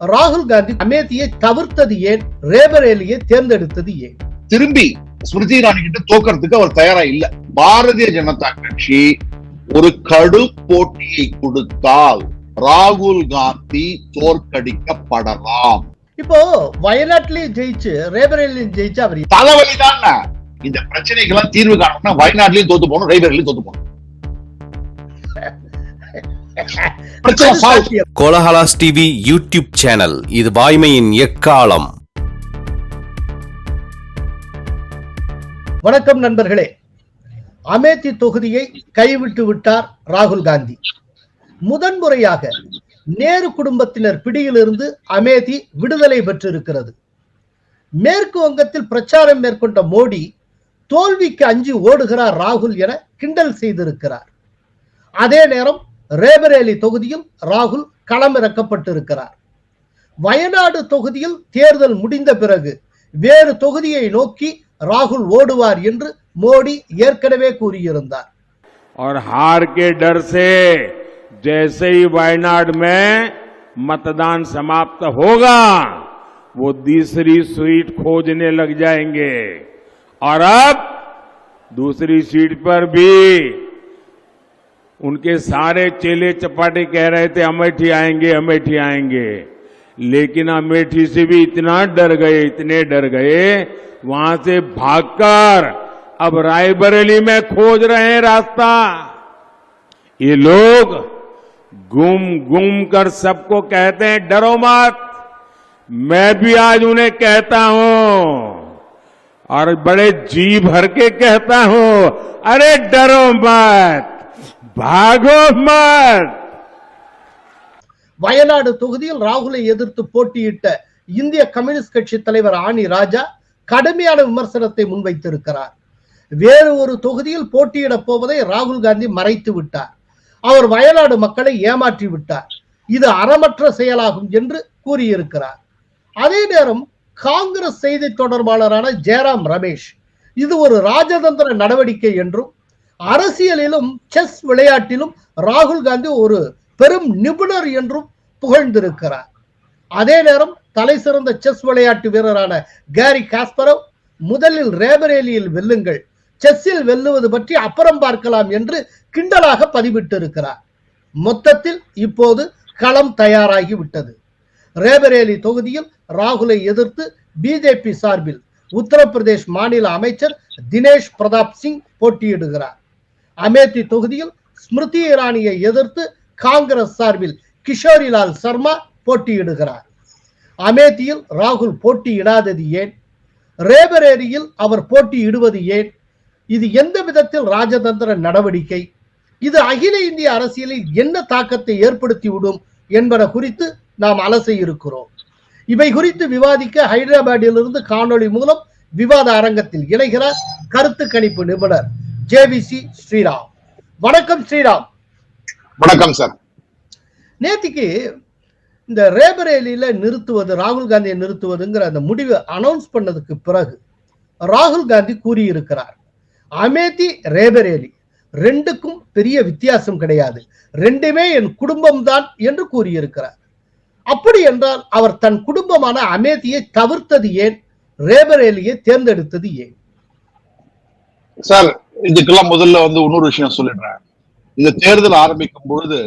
ராகுல் காந்தி அமேதியை தவிர்த்தது ஏன்? ரேபரேலியை தேர்ந்தெடுத்தது ஏன்? திரும்பி ஸ்மிருதி இராணி கிட்ட தோக்கறதுக்கு அவர் தயாரா இல்ல. பாரதிய ஜனதா கட்சி ஒரு கடு போட்டியை கொடுத்தால் ராகுல் காந்தி தோற்கடிக்கப்படலாம். இப்போ வயநாட்டிலையும் ஜெயிச்சு ரேபரேலியும் ஜெயிச்சு அவர் தலைவலிதான்? இந்த பிரச்சனைக்கெல்லாம் தீர்வு காணணும்னா வயநாட்டிலையும் தோத்து போகணும் ரேபரேலியும் தோத்து போகணும். Kolahalas TV YouTube channel. இது வாய்மையின் எக்காலம். வணக்கம் நண்பர்களே. அமேதி தொகுதியை கைவிட்டு விட்டார் ராகுல் காந்தி. முதன்முறையாக நேரு குடும்பத்தினர் பிடியிலிருந்து அமேதி விடுதலை பெற்றிருக்கிறது. மேற்கு வங்கத்தில் பிரச்சாரம் மேற்கொண்ட மோடி தோல்விக்கு அஞ்சி ஓடுகிறார் ராகுல் என கிண்டல் செய்திருக்கிறார். அதே நேரம் ரேபரேலி தொகுதியில் ராகுல் களமிறக்கப்பட்டிருக்கிறார் வயநாடு தொகுதியில் தேர்தல் முடிந்த பிறகு வேறு தொகுதியை நோக்கி ராகுல் ஓடுவார் என்று மோடி ஏற்கனவே கூறியிருந்தார் और हार के डर से जैसे ही वायनाड में मतदान समाप्त होगा वो दूसरी सीट खोजने लग जाएंगे और अब दूसरी सीट पर भी उनके सारे चेले चपाटे कह रहे थे, अमेठी आएँगे अमेठी आएँगे. लेकिन अमेठी से भी इतना डर गए, इतने डर गए, वहाँ से भागकर अब रायबरेली में खोज रहे हैं रास्ता। ये लोग गुम गुम कर सबको कहते हैं, डरो मत, मैं भी आज उन्हें कहता हूँ। और बड़े जी भर के कहता हूँ, अरे डरो मत வயநாடு தொகுதியில் ராகுலை எதிர்த்து போட்டியிட்ட இந்திய கம்யூனிஸ்ட் கட்சி தலைவர் ஆணி ராஜா கடுமையான விமர்சனத்தை முன்வைத்திருக்கிறார். வேறு ஒரு தொகுதியில் போட்டியிட போவதை ராகுல் காந்தி மறைத்து விட்டார். அவர் வயநாடு மக்களை ஏமாற்றி விட்டார். இது அறமற்ற செயலாகும் என்று கூறியிருக்கிறார். அதே நேரம் காங்கிரஸ் செய்தி தொடர்பாளரான ஜெயராம் ரமேஷ் இது ஒரு ராஜதந்திர நடவடிக்கை என்றும் அரசியலிலும் செஸ் விளையாட்டிலும் ராகுல் காந்தி ஒரு பெரும் நிபுணர் என்றும் புகழ்ந்திருக்கிறார். அதே நேரம் தலை சிறந்த செஸ் விளையாட்டு வீரரான கேரி காஸ்பரவ் முதலில் ரேபரேலியில் வெல்லுங்கள் செஸ்ஸில் வெல்லுவது பற்றி அப்புறம் பார்க்கலாம் என்று கிண்டலாக பதிவிட்டிருக்கிறார். மொத்தத்தில் இப்போது களம் தயாராகி விட்டது ரேபரேலி தொகுதியில் ராகுலை எதிர்த்து பிஜேபி சார்பில் உத்தரப்பிரதேஷ் மாநில அமைச்சர் தினேஷ் பிரதாப் சிங் போட்டியிடுகிறார். அமேதி தொகுதியில் ஸ்மிருதி இரானியை எதிர்த்து காங்கிரஸ் சார்பில் கிஷோரிலால் சர்மா போட்டியிடுகிறார். அமேதியில் ராகுல் போட்டியிடாதது ஏன்? ரேபரேரியில் அவர் போட்டியிடுவது ஏன்? இது எந்த விதத்தில் ராஜதந்திர நடவடிக்கை? இது அகில இந்திய அரசியலில் என்ன தாக்கத்தை ஏற்படுத்திவிடும் என்பன குறித்து நாம் அலச இருக்கிறோம். இவை குறித்து விவாதிக்க ஹைதராபாத்திலிருந்து காணொளி மூலம் விவாத அரங்கத்தில் இணைகிறார் கருத்து கணிப்பு நிபுணர் ஜேவிசி ஸ்ரீராம். வணக்கம் ஸ்ரீராம். வணக்கம் சார். நேத்திக்கு இந்த ரேபரேலியில நிறுத்துவது ராகுல் காந்தியை நிறுத்துவதுங்கிற அந்த முடிவை அனௌன்ஸ் பண்ணதுக்கு பிறகு ராகுல் காந்தி கூறியிருக்கிறார். அமேதி ரேபரேலி ரெண்டுக்கும் பெரிய வித்தியாசம் கிடையாது. ரெண்டுமே என் குடும்பம் தான் என்று கூறியிருக்கிறார். அப்படி என்றால் அவர் தன் குடும்பமான அமேதியை தவிர்த்தது ஏன்? ரேபரேலியை தேர்ந்தெடுத்தது ஏன்? சார் இதுக்கெல்லாம் முதல்ல வந்து இன்னொரு விஷயம் சொல்லிடுறேன். இந்த தேர்தல் ஆரம்பிக்கும் பொழுது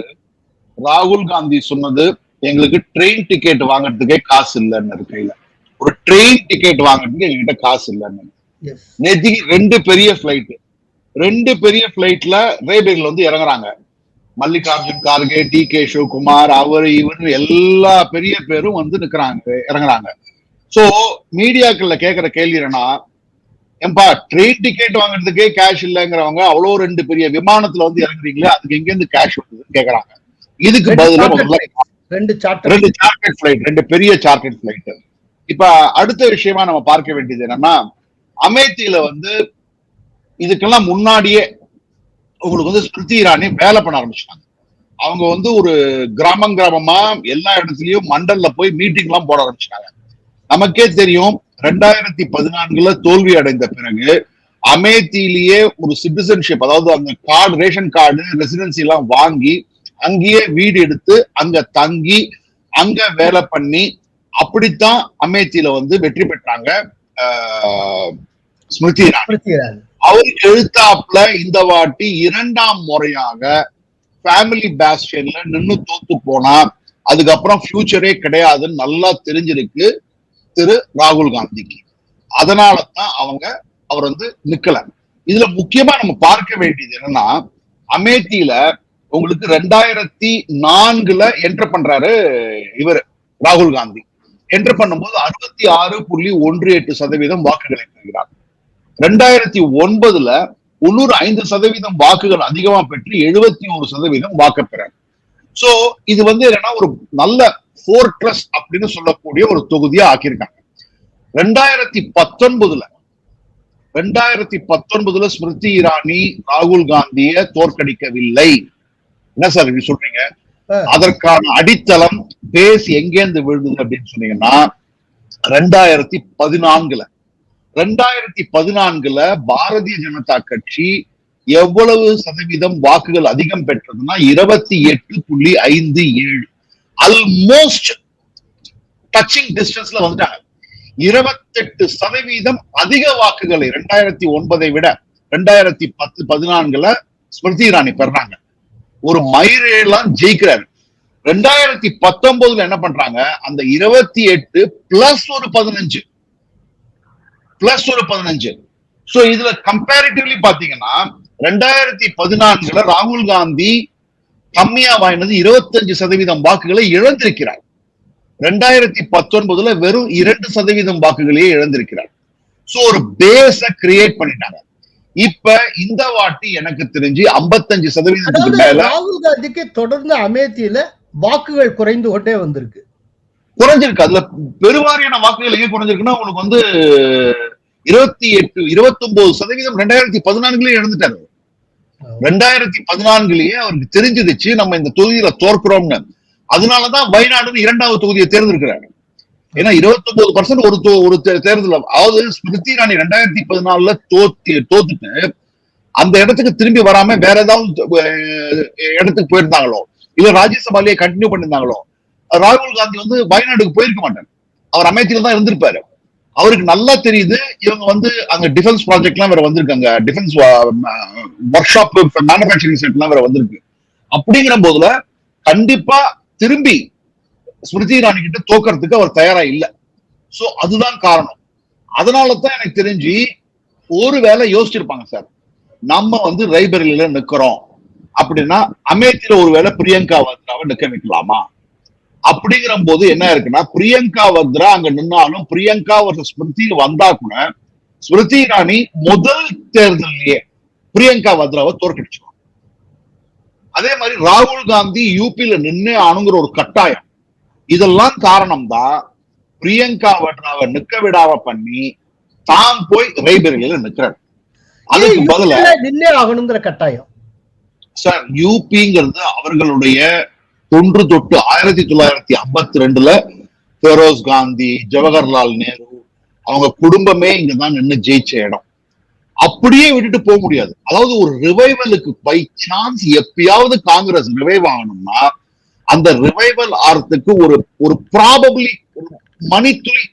ராகுல் காந்தி சொன்னது எங்களுக்கு ட்ரெயின் டிக்கெட் வாங்குறதுக்கே காசு இல்லைன்னு கையில. ஒரு ட்ரெயின் டிக்கெட் வாங்குறதுக்கு எங்ககிட்ட காசு இல்லைன்னு. நேத்திக்கு ரெண்டு பெரிய ஃபிளைட் ரெண்டு பெரிய ஃபிளைட்ல ரேபேரில் வந்து இறங்குறாங்க. மல்லிகார்ஜுன் கார்கே டி கே சிவகுமார் அவர் இவர் எல்லா பெரிய பேரும் வந்து நிக்கிறாங்க இறங்குறாங்க. சோ மீடியாக்கள்ல கேக்குற கேள்வி என்னன்னா ஏன்பா ட்ரெயின் டிக்கெட் வாங்குறதுக்கே கேஷ் இல்லைங்கிறவங்க அவ்வளோ ரெண்டு பெரிய விமானத்துல வந்து இறங்குறீங்களே அதுக்கு எங்க இருந்து கேஷ் வருதுன்னு கேக்குறாங்க. இதுக்கு ரெண்டு பதிலா முதல்ல. ரெண்டு சார்ட்டர் ரெண்டு சார்ட்டர்ட் ஃபிளைட் ரெண்டு பெரிய சார்ட்டர்ட் ஃபிளைட் இப்ப அடுத்த விஷயமா நம்ம பார்க்க வேண்டியது என்னன்னா அமேத்தியில வந்து இதுக்கெல்லாம் முன்னாடியே உங்களுக்கு வந்து ஸ்மிருதி இரானி வேலை பண்ண ஆரம்பிச்சிட்டாங்க. அவங்க வந்து ஒரு கிராமம் கிராமமா எல்லா இடத்துலயும் மண்டல்ல போய் மீட்டிங் எல்லாம் போட ஆரம்பிச்சிட்டாங்க. நமக்கே தெரியும் ரெண்டாயிரத்தி பதினான்குல தோல்வி அடைந்த பிறகு அமேத்தியிலேயே ஒரு சிட்டிசன்ஷிப் அதாவது அந்த கார்டு ரேஷன் கார்டு ரெசிடென்சி எல்லாம் வாங்கி அங்கேயே வீடு எடுத்து அங்க தங்கி அங்க வேலை பண்ணி அப்படித்தான் அமேத்தியில வந்து வெற்றி பெற்றாங்க ஸ்மிருதி இரானி அவருக்கு எழுத்தாப்புல இந்த வாட்டி இரண்டாம் முறையாக ஃபேமிலி பேஸ்டியன்ல நின்னு தோத்து போனா அதுக்கப்புறம் ஃபியூச்சரே கிடையாதுன்னு நல்லா தெரிஞ்சிருக்கு. திரு ராகுல் காந்திக்கு. அதனால தான் அவங்க அவர் வந்து நிக்கல. இதுல முக்கியமா நம்ம பார்க்க வேண்டியது என்னன்னா அமேத்தியில உங்களுக்கு ரெண்டாயிரத்தி நான்குல என்டர் பண்றாரு இவர் ராகுல் காந்தி. என்டர் பண்ணும்போது அறுபத்தி ஆறு புள்ளி ஒன்று எட்டு சதவீதம் வாக்குகளை பெறுகிறார். ரெண்டாயிரத்தி ஒன்பதுல உள்ளூர் ஐந்து சதவீதம் வாக்குகள் அதிகமா பெற்று எழுபத்தி ஒரு சதவீதம் வாக்கு பெறார். சோ இது வந்து என்னன்னா ஒரு நல்ல ஃபோர்ட்ரஸ் அப்படின்னு சொல்லக்கூடிய ஒரு தொகுதியா ஆக்கியிருக்காங்க. ரெண்டாயிரத்தி பத்தொன்பதுல ரெண்டாயிரத்தி பத்தொன்பதுல ஸ்மிருதி இரானி ராகுல் காந்திய தோற்கடிக்கவில்லை. என்ன சார் இப்படி சொல்றீங்க. அதற்கான அடித்தளம் பேஸ் எங்கேருந்து விழுந்தது அப்படின்னு சொன்னீங்கன்னா ரெண்டாயிரத்தி பதினான்குல ரெண்டாயிரத்தி பதினான்குல பாரதிய ஜனதா கட்சி எவ்வளவு சதவீதம் வாக்குகள் அதிகம் பெற்றதுன்னா இருபத்தி எட்டு புள்ளி ஐந்து ஏழு. அல்மோஸ்ட் டச்சிங் டிஸ்டன்ஸ்ல வந்துட்டாங்க. இருபத்தெட்டு சதவீதம் அதிக வாக்குகளை ரெண்டாயிரத்தி ஒன்பதை விட ரெண்டாயிரத்தி பத்து பதினான்குல ஸ்மிருதி இரானி பெறாங்க ஒரு மயிரெல்லாம் ஜெயிக்கிறாரு. ரெண்டாயிரத்தி பத்தொன்பதுல என்ன பண்றாங்க? அந்த இருபத்தி எட்டு பிளஸ் ஒரு பதினஞ்சு. பிளஸ் ஒரு பதினஞ்சு. சோ இதுல கம்பேரிட்டிவ்லி பாத்தீங்கன்னா ரெண்டாயிரத்தி பதினான்குல ராகுல் காந்தி கம்மியா வாங்கினது இருபத்தஞ்சு சதவீதம் வாக்குகளை இழந்திருக்கிறார். ரெண்டாயிரத்தி பத்தொன்பதுல வெறும் இரண்டு சதவீதம் வாக்குகளையே இழந்திருக்கிறார். சோ ஒரு பேஸ கிரியேட் பண்ணிட்டாங்க. இப்ப இந்த வாட்டி எனக்கு தெரிஞ்சு 55% சதவீதத்துக்கு மேல ராகுல் காந்திக்கு தொடர்ந்து அமேத்தியில வாக்குகள் குறைந்து கொண்டே வந்திருக்கு. குறைஞ்சிருக்கு. அதுல பெருவாரியான வாக்குகள் எங்க குறைஞ்சிருக்குன்னா உங்களுக்கு வந்து இருபத்தி எட்டு இருபத்தி ஒன்பது சதவீதம் ரெண்டாயிரத்தி பதினான்குலயே இழந்துட்டாரு ரெண்டாயிரத்தி பதினான்குலயே அவருக்கு தெரிஞ்சிருச்சு நம்ம இந்த தொகுதியில தோற்கிறோம்னு. அதனாலதான் வயநாடுன்னு இரண்டாவது தொகுதியை தேர்ந்தெடுக்கிறாரு. ஏன்னா இருபத்தி ஒன்பது பர்சன்ட் ஒரு ஒரு தேர்தல் அதாவது ஸ்மிருதி இரானி ரெண்டாயிரத்தி பதினாலுல தோத்தி தோத்துட்டு அந்த இடத்துக்கு திரும்பி வராம வேற ஏதாவது இடத்துக்கு போயிருந்தாங்களோ இல்ல ராஜ்யசபாலேயே கண்டினியூ பண்ணியிருந்தாங்களோ ராகுல் காந்தி வந்து வயநாடுக்கு போயிருக்க மாட்டார். அவர் அமேத்தியில தான் இருந்திருப்பாரு. அவருக்கு நல்லா தெரியுது. இவங்க வந்து அங்க டிஃபென்ஸ் ப்ராஜெக்ட் எல்லாம் வேற வந்திருக்காங்க. Defence workshop manufacturing set எல்லாம் வேற வந்திருக்கு. அப்படிங்கிற போதுல கண்டிப்பா திரும்பி ஸ்மிருதி இரானி கிட்ட தோக்கறதுக்கு அவர் தயாரா இல்ல. சோ அதுதான் காரணம். அதனால தான் எனக்கு தெரிஞ்சு ஒரு வேலை யோசிச்சிருப்பாங்க சார். நம்ம வந்து ரைபரில நிக்கிறோம். அப்படின்னா அமேத்தியில ஒருவேளை பிரியங்கா வத்ராவை நிக்க வைக்கலாமா? அப்படிங்கிற போது என்ன இருக்குன்னா பிரியங்கா வத்ரா அங்க நின்னாலும் பிரியங்கா ஒரு ஸ்மிருதி வந்தா கூட ஸ்மிருதி இரானி முதல் தேர்தலையே பிரியங்கா வத்ராவை தோற்கடிச்சுவாங்க அதே மாதிரி ராகுல் காந்தி யூபியில நின்னே ஆணுங்கிற ஒரு கட்டாயம். இதெல்லாம் காரணம் தான் பிரியங்கா வத்ராவை நிக்க விடாம பண்ணி தான் போய் ரைபரில நிக்கிறார். அதுக்கு பதிலா நின்னே ஆகணுங்கிற கட்டாயம்? சார் யூபிங்கிறது அவர்களுடைய தொன்று தொட்டு ஆயிரத்தி தொள்ளாயிரத்தி ஐம்பத்தி ரெண்டுல பெரோஸ் காந்தி ஜவஹர்லால் நேரு அவங்க குடும்பமே இங்கதான் நின்று ஜெயிச்ச இடம். அப்படியே விட்டுட்டு போக முடியாது. அதாவது ஒரு ரிவைவலுக்கு பை சான்ஸ் எப்பயாவது காங்கிரஸ் ரிவைவ் ஆகணும்னா அந்த ரிவைவல் ஆறதுக்கு ஒரு ஒரு ப்ராபபிளி மணித்துளி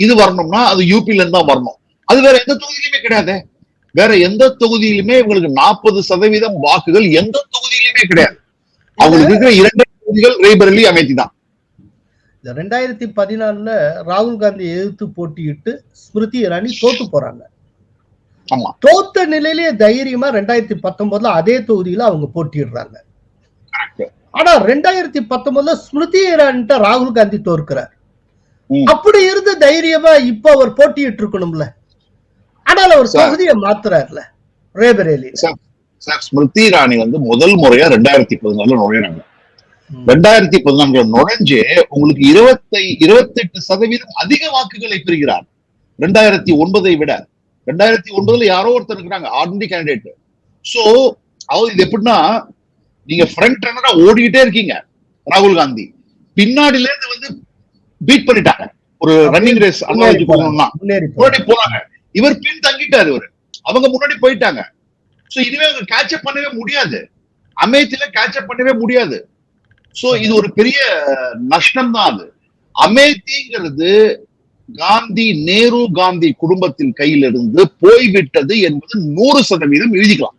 இது வரணும்னா அது யூபில இருந்து தான் வரணும். அது வேற எந்த தொகுதியிலுமே கிடையாது. வேற எந்த தொகுதியிலுமே இவங்களுக்கு நாற்பது சதவீதம் வாக்குகள் எந்த தொகுதியிலுமே கிடையாது. அவங்களுக்கு இருக்கிற இரண்டு தொகுதிகள் ரேபரலி அமேத்தி தான் இந்த ரெண்டாயிரத்தி பதினாலுல ராகுல் காந்தி எதிர்த்து போட்டியிட்டு ஸ்மிருதி இரானி தோத்து போறாங்க. ஆமா. தோத்த நிலையிலேயே தைரியமா ரெண்டாயிரத்தி பத்தொன்பதுல அதே தொகுதியில அவங்க போட்டியிடுறாங்க. ஆனா ரெண்டாயிரத்தி பத்தொன்பதுல ஸ்மிருதி இரானிட்ட ராகுல் காந்தி தோற்கிறார். அப்படி இருந்து தைரியமா இப்ப அவர் போட்டியிட்டு இருக்கணும்ல ஆனால் அவர். தொகுதியை மாத்துறாருல. ரேபரேலி சார் ஸ்மிருதி இராணி வந்து முதல் முறையா ரெண்டாயிரத்தி பதினாலுல நுழையிறாங்க. ரெண்டாயிரத்தி பதினான்குல நுழைஞ்சு உங்களுக்கு இருபத்தை இருபத்தெட்டு சதவீதம் அதிக வாக்குகளை பெறுகிறார். ரெண்டாயிரத்தி ஒன்பதை விட. ரெண்டாயிரத்தி ஒன்பதுல யாரோ ஒருத்தர் இருக்கிறாங்க ஆர்டினரி கேண்டிடேட் சோ அதாவது இது எப்படின்னா நீங்க ஃப்ரண்ட் ரன்னரா ஓடிக்கிட்டே இருக்கீங்க ராகுல் காந்தி. பின்னாடில இருந்து வந்து பீட் பண்ணிட்டாங்க. ஒரு ரன்னிங் ரேஸ் அனாலஜி போகணும்னா. முன்னாடி போனாங்க. இவர் பின் தங்கிட்டாரு இவரு. அவங்க முன்னாடி போயிட்டாங்க. சோ அவங்க கேட்சப் பண்ணவே முடியாது. அமேத்தில கேட்சப் பண்ணவே முடியாது. சோ இது ஒரு பெரிய நஷ்டம் தான் அது. அமேத்திங்கிறது காந்தி நேரு காந்தி குடும்பத்தின் கையிலிருந்து போய்விட்டது என்பது நூறு சதவீதம் எழுதிக்கலாம்.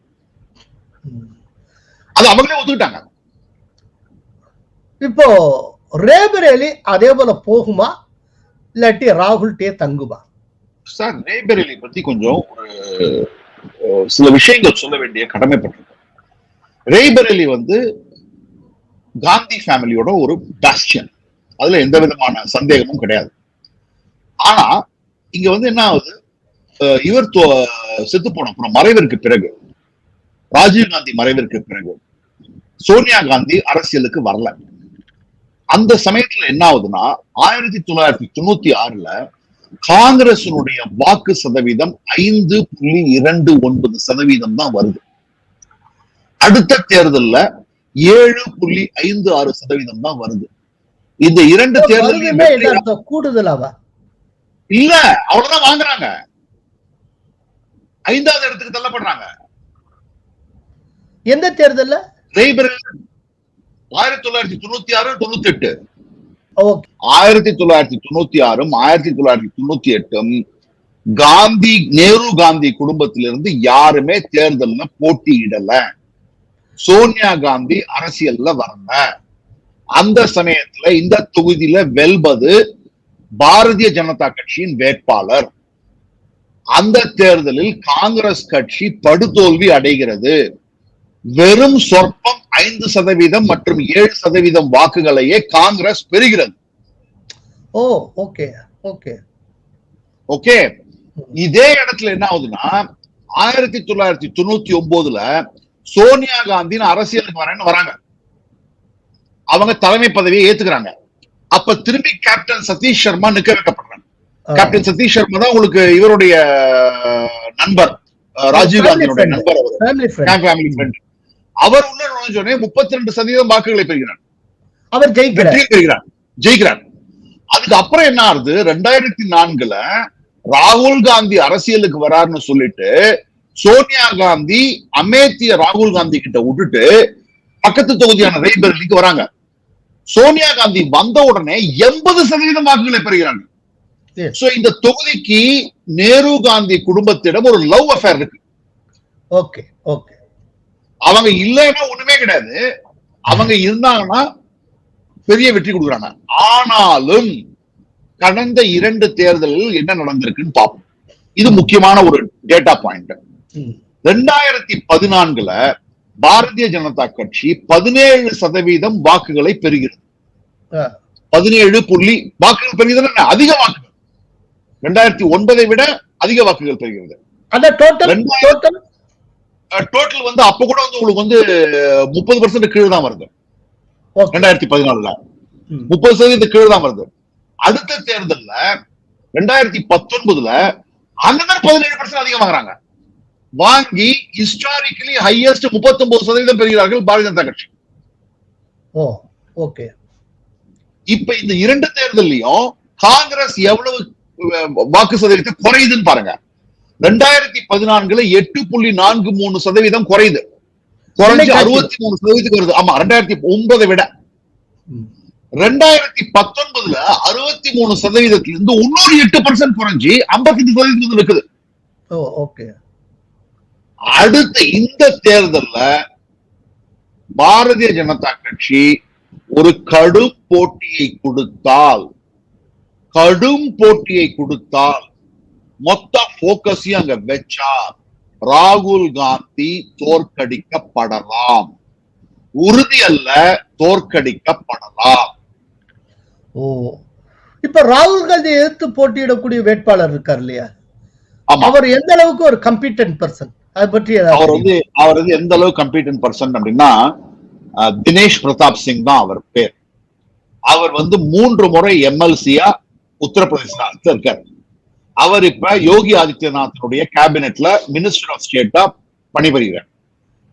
அது அவங்களே ஒத்துக்கிட்டாங்க. இப்போ ரேபரேலி அதே போல போகுமா? இல்லாட்டி ராகுல் டே தங்குமா? சார் ரேபரேலி பத்தி கொஞ்சம் ஒரு சில விஷயங்கள் சொல்ல வேண்டிய கடமைப்பட்டிருக்கோம். ரேபரேலி வந்து காந்தி ஃபேமிலியோட ஒரு பாஸ்டியன் அதுல எந்த விதமான சந்தேகமும் கிடையாது. ஆனா இங்க வந்து என்ன ஆகுது? இவர் செத்து போன அப்புறம் மறைவிற்கு பிறகு ராஜீவ் காந்தி மறைவிற்கு பிறகு சோனியா காந்தி அரசியலுக்கு வரல. அந்த சமயத்துல என்ன ஆகுதுன்னா ஆயிரத்தி தொள்ளாயிரத்தி தொண்ணூத்தி ஆறுல காங்கிரசினுடைய வாக்கு சதவீதம் ஐந்து புள்ளி இரண்டு ஒன்பது சதவீதம் தான் வருது. அடுத்த தேர்தல்ல ஏழு புள்ளி ஐந்து ஆறு சதவீதம் தான் வருது. இந்த இரண்டு அர்த்தம். கூடுதலாவா இல்ல அவ்வளவுதான் வாங்குறாங்க. ஐந்தாவது இடத்துக்கு தள்ளப்படுறாங்க. எந்த தேர்தல்ல? ஆயிரத்தி தொள்ளாயிரத்தி தொண்ணூத்தி ஆறு தொண்ணூத்தி எட்டு ஆயிரத்தி தொள்ளாயிரத்தி தொண்ணூத்தி ஆறும் ஆயிரத்தி தொள்ளாயிரத்தி தொண்ணூத்தி எட்டும் காந்தி நேரு காந்தி குடும்பத்திலிருந்து யாருமே தேர்தல்ல போட்டியிடல. சோனியா காந்தி அரசியல்ல வரல. அந்த சமயத்துல இந்த தொகுதியில வெல்வது பாரதிய ஜனதா கட்சியின் வேட்பாளர். அந்த தேர்தலில் காங்கிரஸ் கட்சி படுதோல்வி அடைகிறது. வெறும் சொற்பம் ஐந்து சதவீதம் மற்றும் ஏழு சதவீதம் வாக்குகளையே காங்கிரஸ் பெறுகிறது. Oh okay okay. ஓகே? இதே இடத்துல என்ன ஆகுதுன்னா ஆயிரத்தி தொள்ளாயிரத்தி தொண்ணூத்தி ஒன்பதுல சோனியா காந்தின்னு அரசியலுக்கு வரேன்னு வராங்க. அவங்க தலைமை பதவியை ஏத்துக்கிறாங்க. அப்ப திரும்பி கேப்டன் சதீஷ் சர்மா நிக்க வைக்கப்படுறாங்க. கேப்டன் சதீஷ் சர்மா தான் உங்களுக்கு இவருடைய நண்பர் ராஜீவ் காந்தியினுடைய நண்பர் அவர். உள்ள நுழைஞ்சோடனே முப்பத்தி ரெண்டு சதவீதம் வாக்குகளை பெறுகிறார். அவர் ஜெயிக்கிறார் ஜெயிக்கிறார். அதுக்கு அப்புறம் என்ன ஆகுது? ரெண்டாயிரத்தி நான்குல ராகுல் காந்தி அரசியலுக்கு வராருன்னு சொல்லிட்டு சோனியா காந்தி அமேத்திய ராகுல் காந்தி கிட்ட விட்டுட்டு பக்கத்து தொகுதியான ரெய்பரலிக்கு வராங்க. சோனியா காந்தி வந்த உடனே எண்பது சதவீதம் வாக்குகளை பெறுகிறாங்க. சோ இந்த தொகுதிக்கு நேரு காந்தி குடும்பத்திடம் ஒரு லவ் அஃபேர் இருக்கு. Okay okay. அவங்க இல்லைன்னா ஒண்ணுமே கிடையாது. அவங்க இருந்தாங்கன்னா பெரிய வெற்றி கொடுக்குறாங்க. ஆனாலும் கடந்த இரண்டு தேர்தலில் என்ன நடந்திருக்குன்னு பார்ப்போம். இது முக்கியமான ஒரு டேட்டா பாயிண்ட். ரெண்டாயிரத்தி பதினான்குல பாரதிய ஜனதா கட்சி பதினேழு சதவீதம் வாக்குகளை பெறுகிறது. பதினேழு புள்ளி வாக்குகள் பெறுகிறது? அதிக வாக்குகள். ரெண்டாயிரத்தி ஒன்பதை விட அதிக வாக்குகள் பெறுகிறது. டோட்டல் வந்து அப்ப கூட வந்து உங்களுக்கு வந்து முப்பது பர்சன்ட் கீழே தான் வருது. ரெண்டாயிரத்தி பதினாலுல. முப்பது சதவீதம் கீழே தான் வருது. அடுத்த தேர்தல்ல ரெண்டாயிரத்தி பத்தொன்பதுல அங்கதான் பதினேழு பர்சன்ட் அதிகம் வாங்குறாங்க வாங்கி ஹிஸ்டாரிக்கலி ஹையஸ்ட் முப்பத்தி ஒன்பது சதவீதம் பெறுகிறார்கள் பாரதிய ஜனதா கட்சி. ஓ ஓகே இப்ப இந்த இரண்டு தேர்தல்லையும் காங்கிரஸ் எவ்வளவு வாக்கு சதவீதத்தை குறையுதுன்னு பாருங்க. ரெண்டாயிரத்தி பதினான்குல எட்டு புள்ளி நான்கு மூணு சதவீதம் குறையுது. குறைஞ்சு அறுபத்தி மூணு சதவீதத்துக்கு வருது. ஆமா ரெண்டாயிரத்தி ஒன்பதை விட. ரெண்டாயிரத்தி பத்தொன்பதுல அறுபத்தி மூணு சதவீதத்திலிருந்து இன்னொரு எட்டு பர்சன்ட் குறைஞ்சி ஐம்பத்தஞ்சு சதவீதம் இருக்குது ஓகே அடுத்த இந்த தேர்தல்ல பாரதிய ஜனதா கட்சி ஒரு கடும் போட்டியை கொடுத்தால் கடும் போட்டியை கொடுத்தால் மொத்த போக்கஸையும் அங்க வச்சா ராகுல் காந்தி தோற்கடிக்கப்படலாம். உறுதி அல்ல தோற்கடிக்கப்படலாம். ஓ. இப்ப ராகுல் காந்தி எதிர்த்து போட்டியிடக்கூடிய வேட்பாளர் இருக்கார் இல்லையா? அவர் எந்த அளவுக்கு ஒரு கம்பிட்டன்ட் பர்சன் அதை பற்றி அவர் வந்து அவர் வந்து எந்த அளவு கம்பீட்டன் பர்சன் அப்படின்னா தினேஷ் பிரதாப் சிங் தான் அவர் பேர். அவர் வந்து மூன்று முறை எம்எல்சியா உத்தரப்பிரதேசத்துல இருக்கார். அவர் இப்ப யோகி ஆதித்யநாத்தினுடைய கேபினெட்ல மினிஸ்டர் ஆஃப் ஸ்டேட்டா பணிபுரிகிறார்.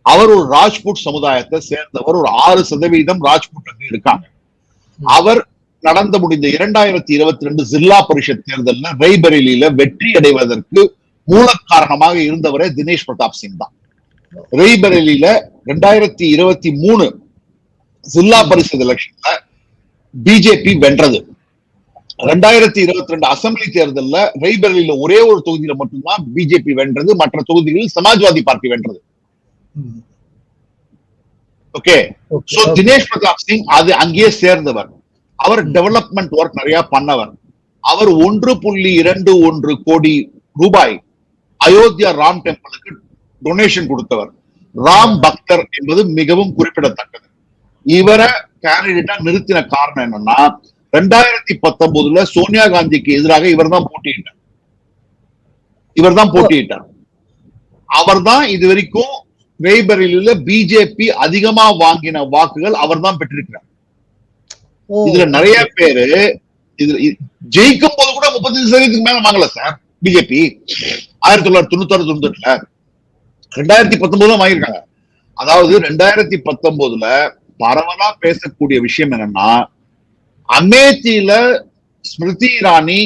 அவர் ஒரு ராஜ்புட் சமுதாயத்தை சேர்ந்தவர். ஒரு ஆறு சதவீதம் ராஜ்புட் அங்க இருக்காங்க. அவர் நடந்து முடிந்த இரண்டாயிரத்தி இருபத்தி ரெண்டு ஜில்லா பரிஷத் தேர்தலில் ரெய்பரேலியில வெற்றி அடைவதற்கு மூல காரணமாக இருந்தவரே தினேஷ் பிரதாப் சிங் தான். ரெய்பரேலியில ரெண்டாயிரத்தி இருபத்தி மூணு ஜில்லா பரிஷத் எலெக்ஷன்ல பிஜேபி வென்றது. ரெண்டாயிரத்தி இருபத்தி ரெண்டு அசெம்பிளி தேர்தல்ல ரெய்பரலில ஒரே ஒரு தொகுதியில மட்டும்தான் பிஜேபி வென்றது மற்ற தொகுதிகளில் சமாஜ்வாதி பார்ட்டி வென்றது. ஓகே? சோ. தினேஷ் பிரதாப் சிங் அது அங்கேயே சேர்ந்தவர். அவர் டெவலப்மெண்ட் ஒர்க் நிறைய பண்ணவர். அவர் ஒன்று புள்ளி இரண்டு ஒன்று கோடி ரூபாய் அயோத்தியா ராம் டெம்பிளுக்கு டொனேஷன் கொடுத்தவர். ராம் பக்தர் என்பது மிகவும் குறிப்பிடத்தக்கது. இவரை கேண்டிடேட்டா நிறுத்தின காரணம் என்னன்னா ரெண்டாயிரத்தி பத்தொன்பதுல சோனியா காந்திக்கு எதிராக இவர் தான் போட்டியிட்டார். இவர் தான் போட்டியிட்டார். அவர் தான் இது வரைக்கும் ரேபரேலியில பிஜேபி அதிகமா வாங்கின வாக்குகள் அவர் தான் பெற்றிருக்கிறார். இதுல நிறைய பேரு இதுல ஜெயிக்கும் போது கூட முப்பத்தஞ்சு சதவீதத்துக்கு மேல வாங்கல சார். பிஜேபி ஆயிரத்தி தொள்ளாயிரத்தி தொண்ணூத்தாறு தொண்ணூத்தெட்டுல. ரெண்டாயிரத்தி பத்தொன்பதுல வாங்கியிருக்காங்க. அதாவது ரெண்டாயிரத்தி பத்தொன்பதுல பரவலா பேசக்கூடிய விஷயம் என்னன்னா அமேத்தியில ஸ்மிருதி இரானி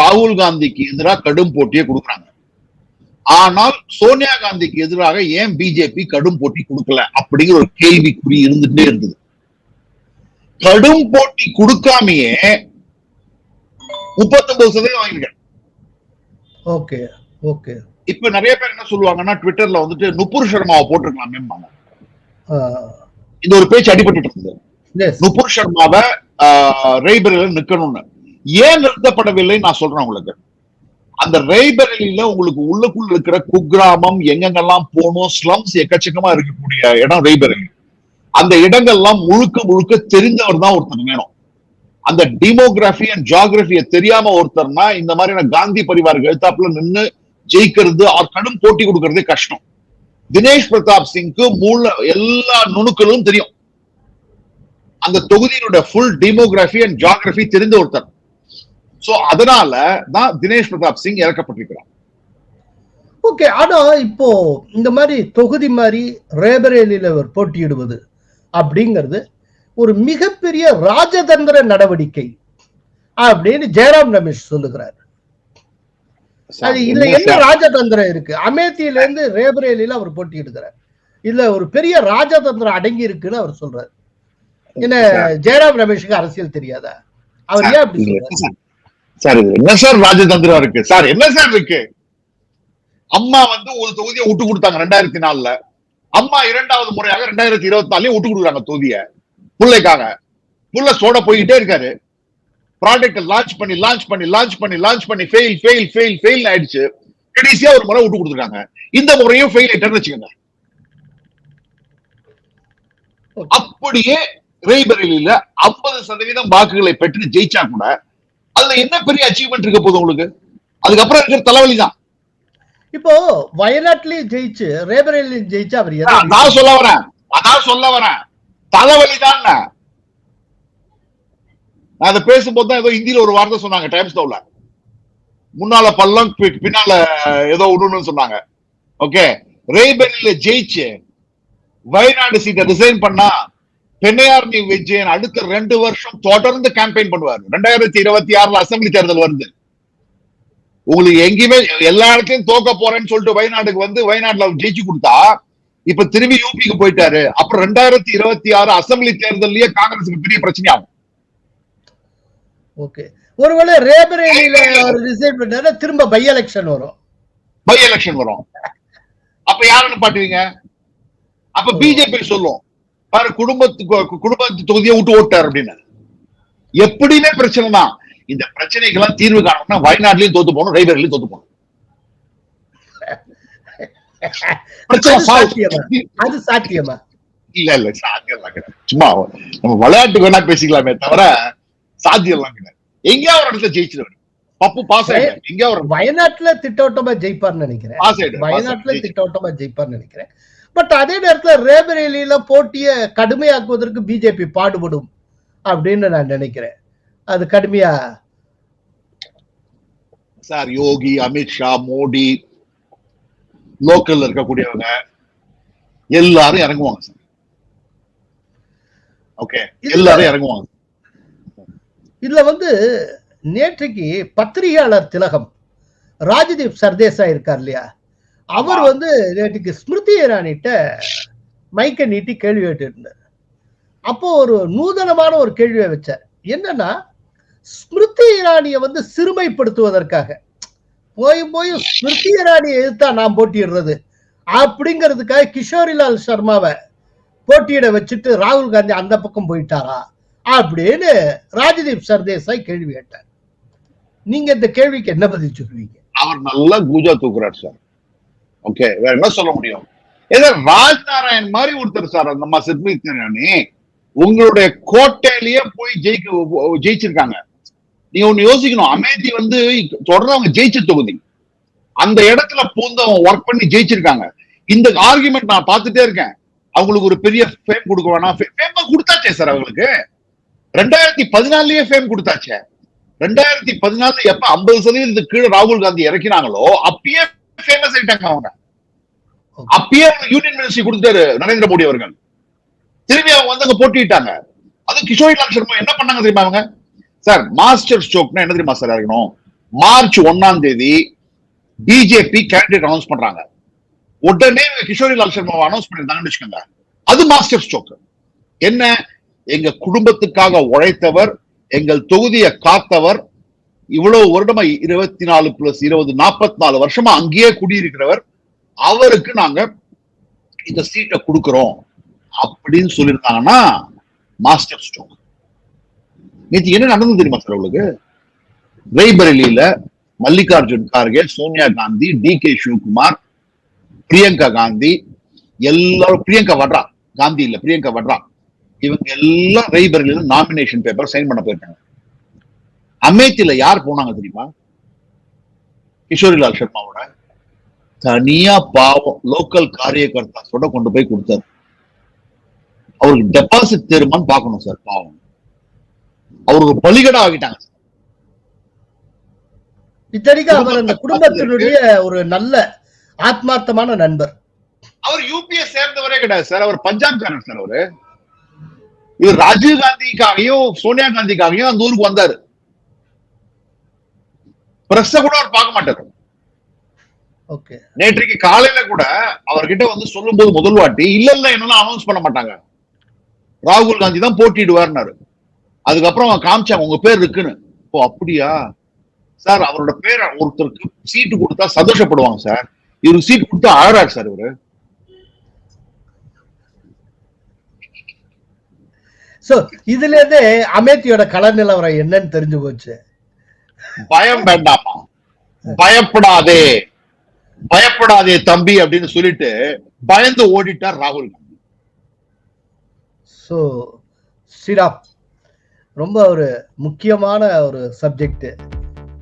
ராகுல் காந்திக்கு எதிராக கடும் போட்டியை கொடுக்குறாங்க. ஆனால் சோனியா காந்திக்கு எதிராக ஏன் பிஜேபி கடும் போட்டி கொடுக்கல அப்படிங்கிற ஒரு கேள்விக்குறி இருந்துட்டே இருந்தது. கடும் போட்டி கொடுக்காமயே முப்பத்தொன்பது சதவீதம் வாங்கியிருக்காங்க. Okay okay. இப்ப நிறைய பேர் என்ன சொல்லுவாங்கன்னா ட்விட்டர்ல வந்துட்டு நுபுர் சர்மாவை போட்டிருக்கலாமே இந்த ஒரு பேச்சு அடிபட்டு இருந்தது. நுபுர் சர்மாவை ரெய்பரில நிக்கணும்னு. ஏன் நிறுத்தப்படவில்லை நான் சொல்றேன் உங்களுக்கு. அந்த ரெய்பரலில உங்களுக்கு உள்ளுக்குள்ள இருக்கிற குக்கிராமம் எங்கெங்கெல்லாம் போகணும் ஸ்லம்ஸ் எக்கச்சக்கமா இருக்கக்கூடிய இடம் ரெய்பரலி அந்த இடங்கள்லாம் முழுக்க முழுக்க தெரிஞ்சவர் தான் ஒருத்தர் வேணும் அந்த டிமோகிராபி அண்ட் ஜியாகிரபியை தெரியாம ஒருத்தர்னா இந்த மாதிரியான காந்தி பரிவார் எழுத்தாப்புல நின்னு ஜெயிக்கிறது அவர் கடும் போட்டி கொடுக்கறதே கஷ்டம். தினேஷ் பிரதாப் சிங்க்கு மூல எல்லா நுணுக்களும் தெரியும். அந்த தொகுதியினுடைய ஃபுல் டிமோகிராபி அண்ட் ஜியாகிரபி தெரிந்த ஒருத்தர். சோ அதனால தான் தினேஷ் பிரதாப் சிங் இறக்கப்பட்டிருக்கிறார். ஓகே ஆனா இப்போ இந்த மாதிரி தொகுதி மாதிரி ரேபரேலியில் அவர் போட்டியிடுவது அப்படிங்கிறது ஒரு மிகப்பெரிய ராஜதந்திர நடவடிக்கை அப்படின்னு ஜெயராம் ரமேஷ் சொல்லுகிறார். அது இதுல என்ன ராஜதந்திரம் இருக்கு? அமேத்தியில இருந்து ரேபரேலியில அவர் போட்டியிடுகிறார். இதுல ஒரு பெரிய ராஜதந்திரம் அடங்கி இருக்குன்னு அவர் சொல்றாரு. என்ன ஜெயராம் ரமேஷுக்கு அரசியல் தெரியாதா? அவர் ஏன் அப்படி சொல்றாரு? சார்? என்ன சார் ராஜதந்திரம் இருக்கு? சார் என்ன சார் இருக்கு? அம்மா வந்து ஒரு தொகுதியை விட்டு கொடுத்தாங்க ரெண்டாயிரத்தி நாலுல. அம்மா இரண்டாவது முறையாக ரெண்டாயிரத்தி இருபத்தி நாலுலயும் விட்டு கொடுக்குறாங்க தொகுதியை. பிள்ளைக்காக புள்ள சோட போய்கிட்டே இருக்காரு. ப்ராடக்ட் லான்ச் பண்ணி லான்ச் பண்ணி லான்ச் பண்ணி லான்ச் பண்ணி ஃபெயில் ஃபெயில் ஃபெயில் ஃபெயில் ஆயிடுச்சு. கடைசியா ஒரு முறை விட்டு கொடுத்துருக்காங்க. இந்த முறையும் ஃபெயில் ஆயிட்டேன்னு வச்சுக்கோங்க. அப்படியே ரெய்பரேலியில ஐம்பது சதவீதம் வாக்குகளை பெற்று ஜெயிச்சா கூட அதுல என்ன பெரிய அச்சீவ்மெண்ட் இருக்க போகுது உங்களுக்கு? அதுக்கப்புறம் இருக்கிற தலைவலி தான். இப்போ வயநாட்டிலையும் ஜெயிச்சு ரேபரேலியும் ஜெயிச்சு அவர் நான் சொல்ல வரேன். அதான் சொல்ல வரேன். தலைவலி தான் நான் அதை பேசும்போது தான் ஏதோ ஹிந்தியில ஒரு வார்த்தை சொன்னாங்க டைம்ஸ் நவுல முன்னால பள்ளம் பின்னால ஏதோ ஒண்ணுன்னு சொன்னாங்க. ஓகே ரேபரேலியில ஜெயிச்சு வயநாடு சீட்டை ரிசைன் பண்ணா பெண்ணையார் நீ விஜயன் அடுத்த ரெண்டு வருஷம் தொடர்ந்து கேம்பெயின் பண்ணுவார். ரெண்டாயிரத்தி இருபத்தி ஆறுல அசம்பிளி தேர்தல் வருது. உங்களுக்கு எங்கேயுமே எல்லா இடத்துலயும் தோக்க போறேன்னு சொல்லிட்டு வயநாடுக்கு வந்து வயநாடுல ஜெயிச்சு கொடுத்தா இப்ப திரும்பி யூபிக்கு போயிட்டாரு. அப்புறம் ரெண்டாயிரத்தி இருபத்தி ஆறு அசெம்பிளி தேர்தல்லயே காங்கிரஸுக்கு பெரிய பிரச்சனை ஆகும் ஓகே. ஒருவேளை ரேபரேலியில அவர் ரிசைன் பண்ணாரு திரும்ப பை எலெக்ஷன் வரும். பை எலெக்ஷன் வரும். அப்ப யாருன்னு பாட்டுவீங்க? அப்ப பிஜேபி சொல்லும். பாரு குடும்பத்துக்கு குடும்ப தொகுதியை விட்டு ஓட்டார் அப்படின்னு. எப்படியுமே பிரச்சனை தான் இந்த பிரச்சனைக்கெல்லாம் தீர்வு காணணும்னா வயநாடுலயும் தோத்து போகணும் ரேபரேலியும் தோத்து போகணும். அது. சாத்தியமா? இல்ல இல்ல சாத்தியம் எல்லாம் கிடையாது. சும்மா நம்ம விளையாட்டு வேணா பேசிக்கலாமே தவிர சாத்தியம் எல்லாம் கிடையாது. எங்கேயாவது ஒரு இடத்துல ஜெயிச்சிருவாரு பப்பு பாஸ் ஆயிட்டாரு. எங்கேயாவது ஒரு வயநாட்டுல திட்டவட்டமா ஜெயிப்பார்னு நினைக்கிறேன். பாஸ் வயநாட்டுல ஆயிட்டாரு. திட்டவட்டமா ஜெயிப்பார்னு நினைக்கிறேன். பட் அதே நேரத்துல ரேபரேலியில போட்டியை கடுமையாக்குவதற்கு பிஜேபி பாடுபடும் அப்படின்னு நான் நினைக்கிறேன். அது கடுமையா சார் யோகி அமித்ஷா மோடி லோக்கல்ல இருக்கக்கூடியவங்க எல்லாரும் இறங்குவாங்க சார். ஓகே எல்லாரும் இறங்குவாங்க. இதுல வந்து நேற்றைக்கு பத்திரிகையாளர் திலகம் ராஜதீப் சர்தேசா இருக்கார் இல்லையா? அவர் வந்து நேற்றுக்கு ஸ்மிருதி இரானிட்ட மைக்க நீட்டி கேள்வி கேட்டு இருந்தார் அப்போ ஒரு நூதனமான ஒரு கேள்வியை வச்சார். என்னன்னா ஸ்மிருதி இரானியை வந்து சிறுமைப்படுத்துவதற்காக. போய் போய் ஸ்மிருதி இரானியை எதிர்த்தா நான் போட்டிடுறது அப்படிங்கிறதுக்காக கிஷோரிலால் சர்மாவை போட்டியிட வச்சுட்டு ராகுல் காந்தி அந்த பக்கம் போயிட்டாரா? அப்படின்னு ராஜதீப் சர்தேசாய் கேள்வி கேட்டார். நீங்க இந்த கேள்விக்கு என்ன பதில் சொல்லுவீங்க? அவர் நல்லா கூஜா தூக்குறார் சார். ஓகே வேற என்ன சொல்ல முடியும்? ஏதோ ராஜ் நாராயண் மாதிரி ஒருத்தர் சார் அந்த நம்ம சித்மித் உங்களுடைய கோட்டையிலேயே போய் ஜெயிக்க ஜெயிச்சிருக்காங்க. நீங்க ஒண்ணு யோசிக்கணும். அமேதி வந்து தொடர்ந்து அவங்க ஜெயிச்ச தொகுதி. அந்த இடத்துல பூந்து அவங்க ஒர்க் பண்ணி ஜெயிச்சிருக்காங்க. இந்த ஆர்குமெண்ட் நான் பார்த்துட்டே இருக்கேன். அவங்களுக்கு ஒரு பெரிய ஃபேம் கொடுக்க வேணாம். ஃபேம் கொடுத்தாச்சே சார் அவங்களுக்கு. ரெண்டாயிரத்தி பதினாலுலயே ஃபேம் கொடுத்தாச்சே. ரெண்டாயிரத்தி பதினாலு எப்ப ஐம்பது சதவீதத்துக்கு கீழே ராகுல் காந்தி இறக்கினாங்களோ அப்பயே ஃபேமஸ் ஆயிட்டாங்க அவங்க. அப்பயே யூனியன் மினிஸ்ட்ரி கொடுத்தாரு நரேந்திர மோடி அவர்கள். திரும்பி அவங்க வந்து அங்க போட்டிட்டாங்க அது கிஷோரி லால் சர்மா என்ன பண்ணாங்க தெரியுமா அவங்க? சார் மாஸ்டர் ஸ்ட்ரோக்னா என்ன தெரியுமா சார் இருக்கணும் மார்ச் ஒன்னாம் தேதி பிஜேபி கேண்டிடேட் அனௌன்ஸ் பண்றாங்க. உடனே கிஷோரி லால் சர்மாவை அனௌன்ஸ் பண்ணிருந்தாங்கன்னு வச்சுக்கோங்க. அது மாஸ்டர் ஸ்ட்ரோக் என்ன? எங்க குடும்பத்துக்காக உழைத்தவர் எங்கள் தொகுதியை காத்தவர் இவ்வளவு வருடமா இருபத்தி நாலு பிளஸ் இருபது நாற்பத்தி நாலு வருஷமா அங்கேயே குடியிருக்கிறவர் அவருக்கு நாங்க இந்த சீட்டை கொடுக்கிறோம். அப்படின்னு சொல்லியிருந்தாங்கன்னா மாஸ்டர் ஸ்ட்ரோக் நேற்று என்ன நடந்தது தெரியுமா சார் அவளுக்கு ரெய்பரேலியில மல்லிகார்ஜுன் கார்கே சோனியா காந்தி டி கே சிவகுமார் பிரியங்கா காந்தி எல்லாரும் பிரியங்கா வட்ரா காந்தி இல்ல பிரியங்கா வட்ரா இவங்க எல்லாம் ரெய்பரேலியில நாமினேஷன் பேப்பர் சைன் பண்ண போயிருக்காங்க. அமேத்தில யார் போனாங்க தெரியுமா? கிஷோரிலால் சர்மாவோட. தனியா பாவம் லோக்கல் காரியகர்த்தாஸோட கொண்டு போய் கொடுத்தாரு. அவருக்கு டெபாசிட் தருமான்னு பார்க்கணும் சார் பாவம். அவருக்கு பலிகடா ஆகிட்டாங்க. இத்தனைக்கு அவர் அந்த குடும்பத்தினுடைய ஒரு நல்ல ஆத்மார்த்தமான நண்பர். அவர் யூபிஏ சேர்ந்தவரே கிடையாது சார். அவர் பஞ்சாப்காரர் சார் அவரு. இவர் ராஜீவ் காந்திக்காகவும் சோனியா காந்திக்காகவும் அந்த ஊருக்கு வந்தாரு. பிரஸ்ஸ கூட அவர் பார்க்க மாட்டாரு. ஓகே. நேற்றைக்கு காலையில கூட அவர்கிட்ட வந்து சொல்லும்போது முதல் வாட்டி இல்ல இல்ல என்னெல்லாம் அனௌன்ஸ் பண்ண மாட்டாங்க. ராகுல் காந்தி தான் போட்டிடுவார்னாரு அதுக்கப்புறம் காமிச்சாங்க உங்க பேர் இருக்குன்னு. ஓ அப்படியா? சார் அவரோட பேரை ஒருத்தருக்கு சீட்டு கொடுத்தா சந்தோஷப்படுவாங்க சார். இவருக்கு சீட் கொடுத்தா அழறாரு சார் இவரு. சோ இதுல இருந்தே அமேத்தியோட கள நிலவரம் என்னன்னு தெரிஞ்சு போச்சு. பயம் வேண்டாமா பயப்படாதே. பயப்படாதே தம்பி அப்படின்னு சொல்லிட்டு பயந்து ஓடிட்டார் ராகுல் காந்தி. ஸோ ஸ்ரீராம் ரொம்ப ஒரு முக்கியமான ஒரு சப்ஜெக்ட்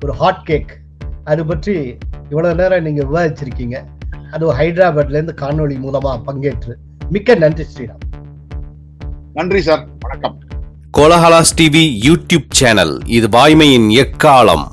ஒரு ஹாட் கேக் அது பற்றி இவ்வளவு நேரம் நீங்க விவாதிச்சிருக்கீங்க. அது ஹைதராபாத்ல இருந்து காணொளி மூலமா பங்கேற்று. மிக்க நன்றி ஸ்ரீராம். நன்றி சார். வணக்கம். Kolahalas TV YouTube channel. இது வாய்மையின் எக்காலம்.